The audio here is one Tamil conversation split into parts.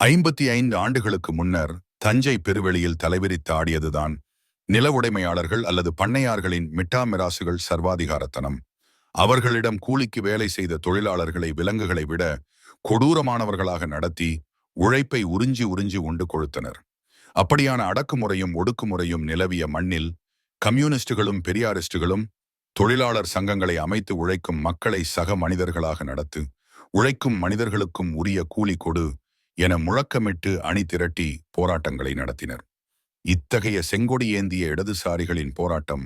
ஐம்பத்தி ஐந்து ஆண்டுகளுக்கு முன்னர் தஞ்சை பெருவெளியில் தலைவிரித்து ஆடியதுதான் நில உடைமையாளர்கள் அல்லது பண்ணையார்களின் மிட்டாமிராசுகள் சர்வாதிகாரத்தனம். அவர்களிடம் கூலிக்கு வேலை செய்த தொழிலாளர்களை விலங்குகளை விட கொடூரமானவர்களாக நடத்தி உழைப்பை உறிஞ்சி உறிஞ்சி உண்டு கொழுத்தனர். அப்படியான அடக்குமுறையும் ஒடுக்குமுறையும் நிலவிய மண்ணில் கம்யூனிஸ்டுகளும் பெரியாரிஸ்டுகளும் தொழிலாளர் சங்கங்களை அமைத்து உழைக்கும் மக்களை சக மனிதர்களாக நடத்து உழைக்கும் மனிதர்களுக்கும் உரிய கூலி கொடு என முழக்கமிட்டு அணி திரட்டி போராட்டங்களை நடத்தினர். இத்தகைய செங்கொடி ஏந்திய இடதுசாரிகளின் போராட்டம்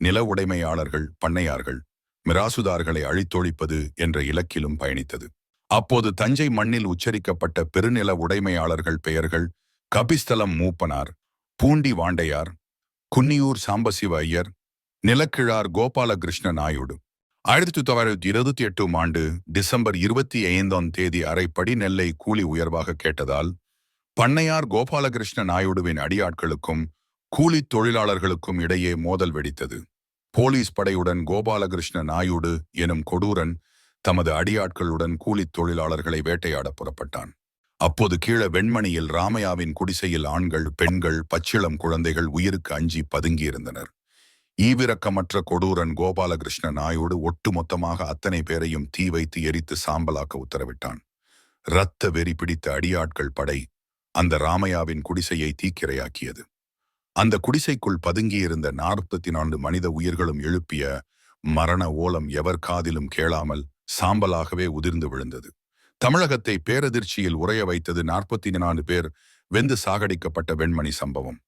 நில உடைமையாளர்கள் பண்ணையார்கள் மிராசுதார்களை அழித்தொழிப்பது என்ற இலக்கிலும் பயணித்தது. அப்போது தஞ்சை மண்ணில் உச்சரிக்கப்பட்ட பெருநில உடைமையாளர்கள் பெயர்கள் கபிஸ்தலம் மூப்பனார் பூண்டி வாண்டையார் குன்னியூர் சாம்பசிவ ஐயர் நிலக்கிழார் கோபாலகிருஷ்ண நாயுடு. ஆயிரத்தி தொள்ளாயிரத்தி இருபத்தி எட்டாம் ஆண்டு டிசம்பர் இருபத்தி ஐந்தாம் தேதி அரைப்படி நெல்லை கூலி உயர்வாக கேட்டதால் பண்ணையார் கோபாலகிருஷ்ண நாயுடுவின் அடியாட்களுக்கும் கூலி தொழிலாளர்களுக்கும் இடையே மோதல் வெடித்தது. போலீஸ் படையுடன் கோபாலகிருஷ்ண நாயுடு எனும் கொடூரன் தமது அடியாட்களுடன் கூலித் தொழிலாளர்களை வேட்டையாட புறப்பட்டான். அப்போது கீழே வெண்மணியில் ராமையாவின் குடிசையில் ஆண்கள் பெண்கள் பச்சிளம் குழந்தைகள் உயிருக்கு அஞ்சி பதுங்கியிருந்தனர். ஈவிரக்கமற்ற கொடூரன் கோபாலகிருஷ்ண நாயோடு ஒட்டுமொத்தமாக அத்தனை பேரையும் தீ வைத்து எரித்து சாம்பலாக்க உத்தரவிட்டான். இரத்த வெறி பிடித்த அடியாட்கள் படை அந்த ராமையாவின் குடிசையை தீக்கிரையாக்கியது. அந்த குடிசைக்குள் பதுங்கியிருந்த நாற்பத்தி நான்கு மனித உயிர்களும் எழுப்பிய மரண ஓலம் எவர் காதிலும் கேளாமல் சாம்பலாகவே உதிர்ந்து விழுந்தது. தமிழகத்தை பேரதிர்ச்சியில் உறைய வைத்தது நாற்பத்தி நான்கு பேர் வெந்து சாகடிக்கப்பட்ட வெண்மணி சம்பவம்.